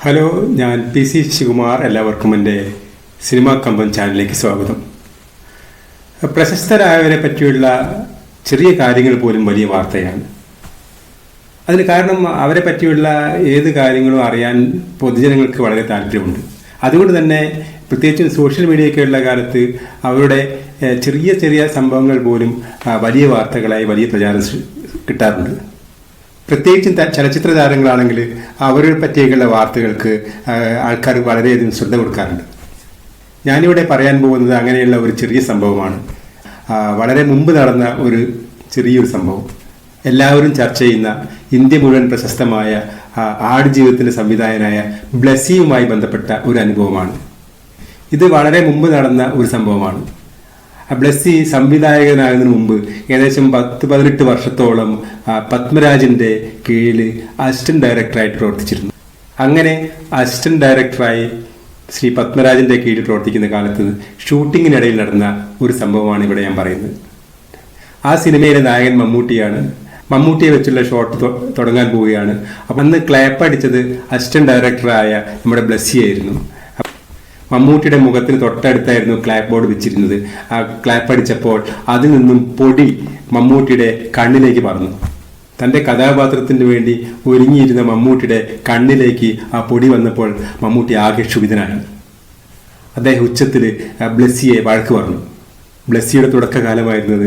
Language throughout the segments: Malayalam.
ഹലോ ഞാൻ പി സി ശിവകുമാർ. എല്ലാവർക്കും എന്റെ സിനിമാ കമ്പം ചാനലിലേക്ക് സ്വാഗതം. പ്രശസ്തരായവരെ പറ്റിയുള്ള ചെറിയ കാര്യങ്ങൾ പോലും വലിയ വാർത്തയാണ്. അതിന് കാരണം അവരെ പറ്റിയുള്ള ഏത് കാര്യങ്ങളും അറിയാൻ പൊതുജനങ്ങൾക്ക് വളരെ താല്പര്യമുണ്ട്. അതുകൊണ്ട് തന്നെ പ്രത്യേകിച്ചും സോഷ്യൽ മീഡിയയൊക്കെയുള്ള കാലത്ത് അവരുടെ ചെറിയ ചെറിയ സംഭവങ്ങൾ പോലും വലിയ വാർത്തകളായി വലിയ പ്രചാരം കിട്ടാറുണ്ട്. പ്രത്യേകിച്ചും ചലച്ചിത്ര താരങ്ങളാണെങ്കിൽ അവരെ പറ്റിയൊക്കെയുള്ള വാർത്തകൾക്ക് ആൾക്കാർ വളരെയധികം ശ്രദ്ധ കൊടുക്കാറുണ്ട്. ഞാനിവിടെ പറയാൻ പോകുന്നത് അങ്ങനെയുള്ള ഒരു ചെറിയ സംഭവമാണ്. വളരെ മുമ്പ് നടന്ന ഒരു ചെറിയൊരു സംഭവം. എല്ലാവരും ചർച്ച ചെയ്യുന്ന ഇന്ത്യ മുഴുവൻ പ്രശസ്തമായ ആട് ആടുജീവിതത്തിന്റെ സംവിധായകനായ ബ്ലസ്സിയുമായി ബന്ധപ്പെട്ട ഒരു അനുഭവമാണ്. ഇത് വളരെ മുമ്പ് നടന്ന ഒരു സംഭവമാണ്. ബ്ലസ്സി സംവിധായകനാകുന്നതിന് മുമ്പ് ഏകദേശം പത്ത് പതിനെട്ട് വർഷത്തോളം പത്മരാജിന്റെ കീഴിൽ അസിസ്റ്റന്റ് ഡയറക്ടറായിട്ട് പ്രവർത്തിച്ചിരുന്നു. അങ്ങനെ അസിസ്റ്റന്റ് ഡയറക്ടറായി ശ്രീ പത്മരാജന്റെ കീഴിൽ പ്രവർത്തിക്കുന്ന കാലത്ത് ഷൂട്ടിങ്ങിനിടയിൽ നടന്ന ഒരു സംഭവമാണ് ഇവിടെ ഞാൻ പറയുന്നത്. ആ സിനിമയിലെ നായകൻ മമ്മൂട്ടിയാണ്. മമ്മൂട്ടിയെ വെച്ചുള്ള ഷോട്ട് തുടങ്ങാൻ പോവുകയാണ്. അപ്പം അന്ന് ക്ലാപ്പ് അടിച്ചത് അസിസ്റ്റന്റ് ഡയറക്ടറായ നമ്മുടെ ബ്ലസ്സിയായിരുന്നു മമ്മൂട്ടിയുടെ മുഖത്തിന് തൊട്ടടുത്തായിരുന്നു ക്ലാപ്പ് ബോർഡ് വെച്ചിരുന്നത്. ആ ക്ലാപ്പ് അടിച്ചപ്പോൾ അതിൽ നിന്നും പൊടി മമ്മൂട്ടിയുടെ കണ്ണിലേക്ക് പറന്നു. തന്റെ കഥാപാത്രത്തിന് വേണ്ടി ഒരുങ്ങിയിരുന്ന മമ്മൂട്ടിയുടെ കണ്ണിലേക്ക് ആ പൊടി വന്നപ്പോൾ മമ്മൂട്ടി ആകെ ക്ഷുഭിതനാണ് അദ്ദേഹം ഉച്ചത്തിൽ ബ്ലെസ്സിയെ വഴക്ക് പറഞ്ഞു. ബ്ലെസ്സിയുടെ തുടക്കകാലമായിരുന്നത്.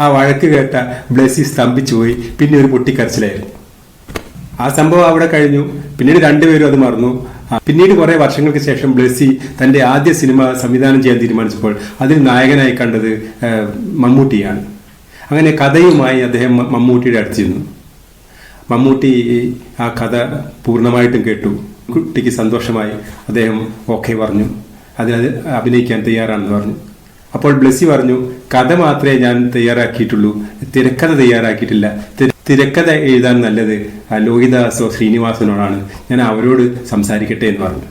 ആ വഴക്ക് കേട്ട ബ്ലെസ്സി സ്തംഭിച്ചു പോയി. പിന്നെ ഒരു പൊട്ടിക്കരച്ചിലായിരുന്നു. ആ സംഭവം അവിടെ കഴിഞ്ഞു. പിന്നീട് രണ്ടുപേരും അത് മറന്നു. പിന്നീട് കുറെ വർഷങ്ങൾക്ക് ശേഷം ബ്ലെസ്സി തന്റെ ആദ്യ സിനിമ സംവിധാനം ചെയ്യാൻ തീരുമാനിച്ചപ്പോൾ അതിൽ നായകനായി കണ്ടത് മമ്മൂട്ടിയാണ്. അങ്ങനെ കഥയുമായി അദ്ദേഹം മമ്മൂട്ടിയുടെ അടുത്തിരുന്നു. മമ്മൂട്ടി ആ കഥ പൂർണമായിട്ടും കേട്ടു. കുട്ടിക്ക് സന്തോഷമായി അദ്ദേഹം ഓക്കെ പറഞ്ഞു. അതിനത് അഭിനയിക്കാൻ തയ്യാറാണെന്ന് പറഞ്ഞു. അപ്പോൾ ബ്ലെസ്സി പറഞ്ഞു കഥ മാത്രമേ ഞാൻ തയ്യാറാക്കിയിട്ടുള്ളൂ. തിരക്കഥ തയ്യാറാക്കിയിട്ടില്ല. തിരക്കഥ എഴുതാൻ നല്ലത് ലോഹിദാസോ ശ്രീനിവാസനോടാണ്. ഞാൻ അവരോട് സംസാരിക്കട്ടെ എന്ന് പറഞ്ഞു.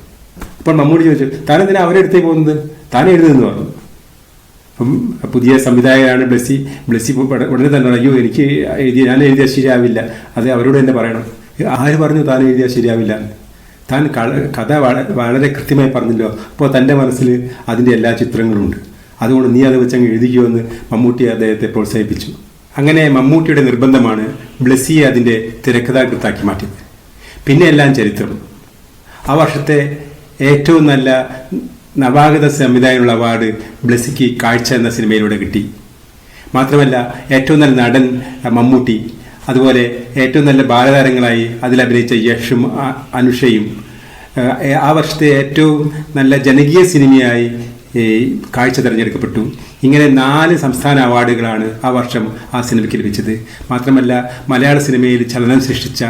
അപ്പോൾ മമ്മൂട്ടി ചോദിച്ചു താൻ എന്തിനാ അവരെ അടുത്തേക്ക് പോകുന്നത്? താൻ എഴുതുന്നു പറഞ്ഞു. അപ്പം പുതിയ സംവിധായകനാണ് ബ്ലസ്സി. ബ്ലസ്സി ഉടനെ തന്നെ അയ്യോ എനിക്ക് എഴുതിയ ഞാൻ എഴുതിയാൽ ശരിയാവില്ല. അത് അവരോട് തന്നെ പറയണം. ആര് പറഞ്ഞു താൻ എഴുതിയാൽ ശരിയാവില്ല? താൻ കഥ വളരെ കൃത്യമായി പറഞ്ഞല്ലോ. അപ്പോൾ തന്റെ മനസ്സിൽ അതിന്റെ എല്ലാ ചിത്രങ്ങളും ഉണ്ട് അതുകൊണ്ട് നീ അത് വെച്ചങ്ങ് എഴുതിക്കുമെന്ന് മമ്മൂട്ടി അദ്ദേഹത്തെ പ്രോത്സാഹിപ്പിച്ചു. അങ്ങനെ മമ്മൂട്ടിയുടെ നിർബന്ധമാണ് ബ്ലസ്സിയെ അതിന്റെ തിരക്കഥാകൃത്താക്കി മാറ്റിയത്. പിന്നെ എല്ലാം ചരിത്രം. ആ വർഷത്തെ ഏറ്റവും നല്ല നവാഗത സംവിധായകനുള്ള അവാർഡ് ബ്ലസ്സിക്ക് കാഴ്ച എന്ന സിനിമയിലൂടെ കിട്ടി. മാത്രമല്ല ഏറ്റവും നല്ല നടൻ മമ്മൂട്ടി അതുപോലെ ഏറ്റവും നല്ല ബാലതാരങ്ങളായി അതിലഭിനയിച്ച യഷും അനുഷയും ആ വർഷത്തെ ഏറ്റവും നല്ല ജനകീയ സിനിമയായി കാഴ്ച തിരഞ്ഞെടുക്കപ്പെട്ടു. ഇങ്ങനെ നാല് സംസ്ഥാന അവാർഡുകളാണ് ആ വർഷം ആ സിനിമയ്ക്ക് ലഭിച്ചത്. മാത്രമല്ല മലയാള സിനിമയിൽ ചലനം സൃഷ്ടിച്ച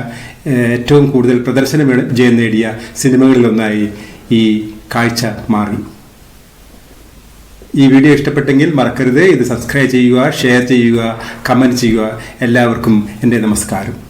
ഏറ്റവും കൂടുതൽ പ്രദർശന വിജയം നേടിയ സിനിമകളിലൊന്നായി ഈ കാഴ്ച മാറി. ഈ വീഡിയോ ഇഷ്ടപ്പെട്ടെങ്കിൽ മറക്കരുത്. ഇത് സബ്സ്ക്രൈബ് ചെയ്യുക ഷെയർ ചെയ്യുക കമന്റ് ചെയ്യുക. എല്ലാവർക്കും എന്റെ നമസ്കാരം.